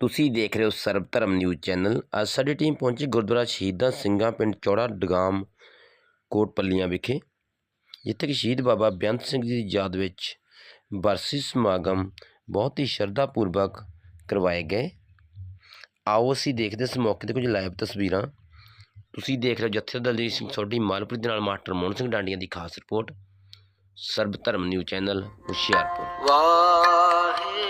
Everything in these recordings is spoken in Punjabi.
ਤੁਸੀਂ ਦੇਖ ਰਹੇ ਹੋ ਸਰਬ ਧਰਮ ਨਿਊਜ਼ ਚੈਨਲ। ਅੱਜ ਸਾਡੀ ਟੀਮ ਪਹੁੰਚੀ ਗੁਰਦੁਆਰਾ ਸ਼ਹੀਦਾਂ ਸਿੰਘਾਂ ਪਿੰਡ ਚੌੜਾ ਡਗਾਮ ਕੋਟ ਪੱਲੀਆਂ ਵਿਖੇ, ਜਿੱਥੇ ਕਿ ਸ਼ਹੀਦ ਬਾਬਾ ਬੇਅੰਤ ਸਿੰਘ ਜੀ ਦੀ ਯਾਦ ਵਿੱਚ ਬਰਸੀ ਸਮਾਗਮ ਬਹੁਤ ਹੀ ਸ਼ਰਧਾ ਪੂਰਵਕ ਕਰਵਾਏ ਗਏ। ਆਓ ਅਸੀਂ ਦੇਖਦੇ ਇਸ ਮੌਕੇ ਤੇ ਕੁਝ ਲਾਈਵ ਤਸਵੀਰਾਂ। ਤੁਸੀਂ ਦੇਖ ਰਹੇ ਹੋ ਜਥੇਦਾਰ ਦਲਜੀਤ ਸਿੰਘ ਸੋਢੀ, ਮਾਲਪੁਰ ਦੇ ਨਾਲ ਮਾਸਟਰ ਮੋਹਨ ਸਿੰਘ ਡਾਂਡੀਆਂ ਦੀ ਖਾਸ report Sarab Dharam news channel Hoshiarpur. Waheguru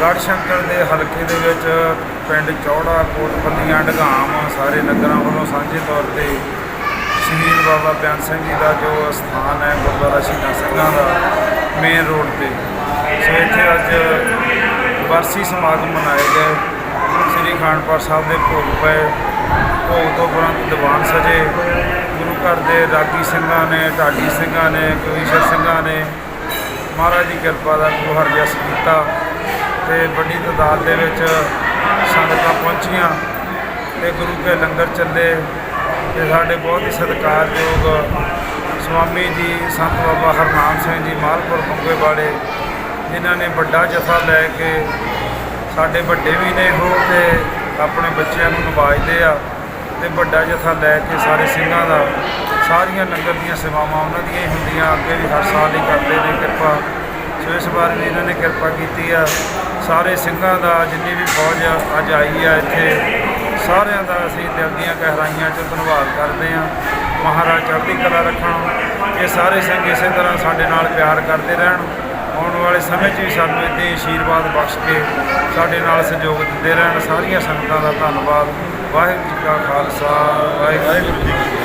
Garh Shankar ਦੇ ਹਲਕੇ ਦੇ ਵਿੱਚ ਪਿੰਡ ਚੌੜਾ ਕੋਟਪੱਲੀਆਂ ਢਗਾਮ ਸਾਰੇ ਨਗਰਾਂ ਵੱਲੋਂ ਸਾਂਝੇ ਤੌਰ ਤੇ ਸ਼ਹੀਦ ਬਾਬਾ ਬਿਆਨ ਸਿੰਘ ਜੀ ਦਾ ਜੋ ਸਥਾਨ ਹੈ ਗੁਰਦੁਆਰਾ ਸ਼ਹੀਦਾਂ ਸਿੰਘਾਂ ਦਾ ਮੇਨ ਰੋਡ ਤੇ। ਸੋ ਇੱਥੇ ਅੱਜ ਵਰਸੀ ਸਮਾਗਮ ਮਨਾਏ ਗਏ ਸ੍ਰੀ ਖਾਨਪੁਰ ਸਾਹਿਬ ਦੇ ਭੋਗ ਪਏ। ਭੋਗ ਤੋਂ ਉਪਰੰਤ ਦੀਵਾਨ ਸਜੇ। ਗੁਰੂ ਘਰ ਦੇ ਰਾਗੀ ਸਿੰਘਾਂ ਨੇ, ਢਾਡੀ ਸਿੰਘਾਂ ਨੇ ਕਵੀਸ਼ਰ ਸਿੰਘਾਂ ਨੇ ਮਹਾਰਾਜ ਦੀ ਕਿਰਪਾ ਦਾ ਗੁਹਾਰ ਜਸ ਕੀਤਾ। ਤੇ ਵੱਡੀ ਤਾਦਾਦ ਦੇ ਵਿੱਚ ਸੰਗਤਾਂ ਪਹੁੰਚੀਆਂ ਤੇ ਗੁਰੂ ਕੇ ਲੰਗਰ ਚੱਲੇ ਤੇ ਸਾਡੇ ਬਹੁਤ ਹੀ ਸਤਿਕਾਰਯੋਗ ਸਵਾਮੀ ਜੀ, ਸੰਤ ਬਾਬਾ ਹਰਨਾਮ ਸਿੰਘ ਜੀ, ਮਾਲਪੁਰ ਬੰਗੇ ਵਾਲੇ, ਜਿਨ੍ਹਾਂ ਨੇ ਵੱਡਾ ਜਥਾ ਲੈ ਕੇ ਸਾਡੇ ਵੱਡੇ ਵੀ ਨੇ ਉਹ ਤੇ ਆਪਣੇ ਬੱਚਿਆਂ ਨੂੰ ਨਵਾਜਦੇ ਆ ਤੇ ਵੱਡਾ ਜਥਾ ਲੈ ਕੇ ਸਾਰੇ ਸਿੰਘਾਂ ਦਾ, ਸਾਰੀਆਂ ਲੰਗਰ ਦੀਆਂ ਸੇਵਾਵਾਂ ਉਹਨਾਂ ਦੀਆਂ ਹੀ ਹੁੰਦੀਆਂ, ਅੱਗੇ ਵੀ ਹਰ ਸਾਲ ਹੀ ਕਰਦੇ ਨੇ ਕਿਰਪਾ। ਸੋ ਇਸ ਵਾਰ ਵੀ ਇਹਨਾਂ ਨੇ ਕਿਰਪਾ ਕੀਤੀ ਆ। ਸਾਰੇ ਸਿੰਘਾਂ ਦਾ ਜਿੰਨੀ ਵੀ ਫੌਜ ਆ, ਅੱਜ ਆਈ ਆ ਇੱਥੇ। ਸਾਰਿਆਂ ਦਾ ਅਸੀਂ ਦਿਲ ਦੀਆਂ ਗਹਿਰਾਈਆਂ 'ਚੋਂ ਧੰਨਵਾਦ ਕਰਦੇ ਆ। ਮਹਾਰਾਜ ਚੜ੍ਹਦੀ ਕਲਾ ਰੱਖਣ। ਇਹ ਸਾਰੇ ਸਿੰਘ ਇਸੇ ਤਰ੍ਹਾਂ ਸਾਡੇ ਨਾਲ ਪਿਆਰ ਕਰਦੇ ਰਹਿਣ। ਆਉਣ ਵਾਲੇ ਸਮੇਂ 'ਚ ਵੀ ਸਾਨੂੰ ਇੱਦਾਂ ਆਸ਼ੀਰਵਾਦ ਬਖਸ਼ ਕੇ ਸਾਡੇ ਨਾਲ ਸਹਿਯੋਗ ਦਿੰਦੇ ਰਹਿਣ। ਸਾਰੀਆਂ ਸੰਗਤਾਂ ਦਾ ਧੰਨਵਾਦ। ਵਾਹਿਗੁਰੂ ਜੀ ਕਾ ਖਾਲਸਾ ਵਾਹਿਗੁਰੂ ਜੀ ਕੀ